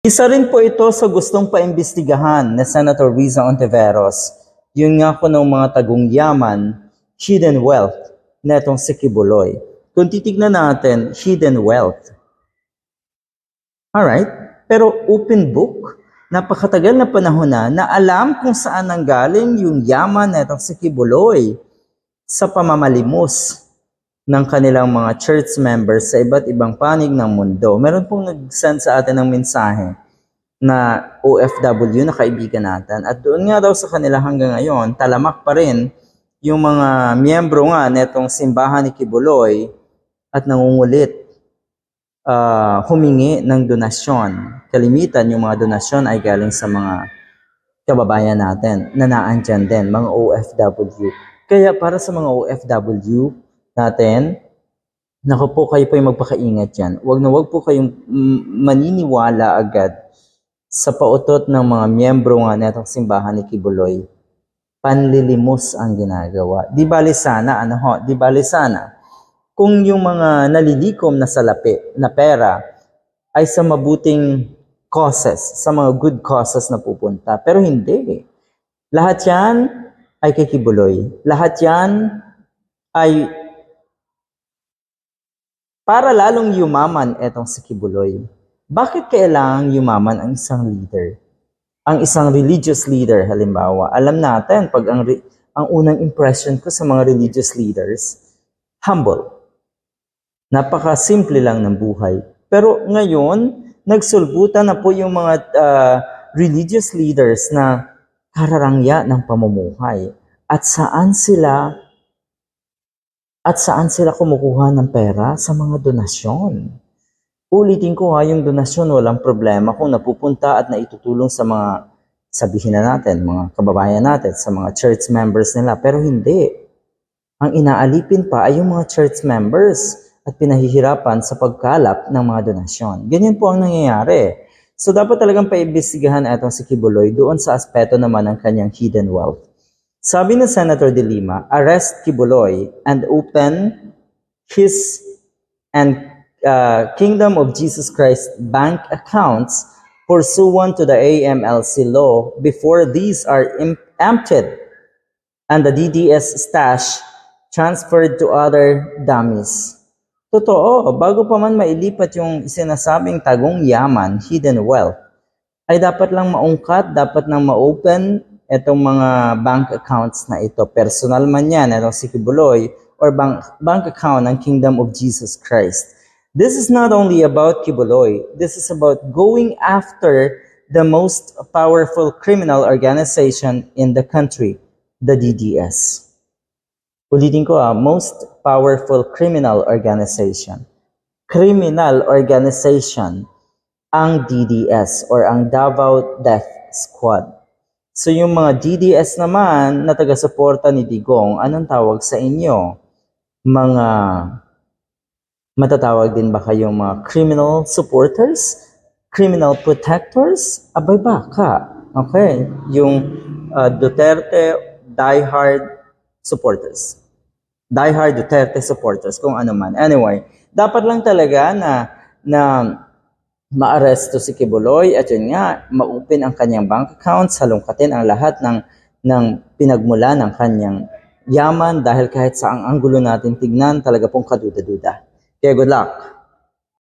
Isa rin po ito sa gustong paimbestigahan ni Senator Riza Ontiveros, yung nga po ng mga tagong yaman, hidden wealth, netong si Kibuloy. Kung titignan natin, hidden wealth. Alright, pero open book, napakatagal na panahon na na alam kung saan nanggaling yung yaman netong si Kibuloy sa pamamalimos ng kanilang mga church members sa iba't ibang panig ng mundo. Meron pong nag-send sa atin ng mensahe na OFW na kaibigan natin. At doon nga daw sa kanila hanggang ngayon, talamak pa rin yung mga miyembro nga netong simbahan ni Kibuloy at nangungulit ah, humingi ng donasyon. Kalimitan yung mga donasyon ay galing sa mga kababayan natin na naandyan din, mga OFW. Kaya para sa mga OFW natin, naku po kayo po yung magpakaingat yan. Huwag na huwag po kayong maniniwala agad sa pautot ng mga miyembro nga netong simbahan ni Kibuloy. Panlilimos ang ginagawa. Di bali sana, ano ho, di bali sana, kung yung mga nalilikom na salapi na pera ay sa mabuting causes, sa mga good causes na pupunta. Pero hindi. Lahat yan ay kay Kibuloy. Lahat yan ay para lalong yumaman etong si Kibuloy. Bakit kailangang yumaman ang isang leader? Ang isang religious leader, halimbawa. Alam natin, pag ang, re- ang unang impression ko sa mga religious leaders, humble. Napaka-simple lang ng buhay. Pero ngayon, nagsulbutan na po yung mga ah, religious leaders na kararangya ng pamumuhay. At saan sila at saan sila kumukuha ng pera? Sa mga donasyon. Ulitin ko ha, yung donasyon walang problema kung napupunta at naitutulong sa mga, sabihin na natin, mga kababayan natin, sa mga church members nila. Pero hindi. Ang inaalipin pa ay yung mga church members at pinahihirapan sa pagkalap ng mga donasyon. Ganyan po ang nangyayari. So dapat talagang paimbestigahan itong si Kibuloy doon sa aspeto naman ng kanyang hidden wealth. Sabi ng Senator De Lima, arrest Kibuloy and open his and uh, Kingdom of Jesus Christ bank accounts pursuant to the AMLC law before these are emptied and the DDS stash transferred to other dummies. Totoo, bago pa man mailipat yung sinasabing tagong yaman, hidden wealth, ay dapat lang maungkat, dapat nang ma-open itong mga bank accounts na ito. Personal man yan, itong si Kibuloy, or bank, bank account ng Kingdom of Jesus Christ. This is not only about Kibuloy. This is about going after the most powerful criminal organization in the country, the DDS. Ulitin ko ah, most powerful criminal organization. Criminal organization ang DDS or ang Davao Death Squad. So yung mga DDS naman na taga-suporta ni Digong, anong tawag sa inyo? Mga matatawag din ba kayong mga criminal supporters? Criminal protectors? Abay baka. Okay. Yung uh, Duterte diehard supporters. Diehard Duterte supporters, kung ano man. Anyway, dapat lang talaga na na maaresto si Kibuloy at yun nga, ma-open ang kanyang bank account, salungkatin ang lahat ng, ng pinagmula ng kanyang yaman dahil kahit sa ang anggulo natin tignan, talaga pong kaduda-duda. Kaya good luck!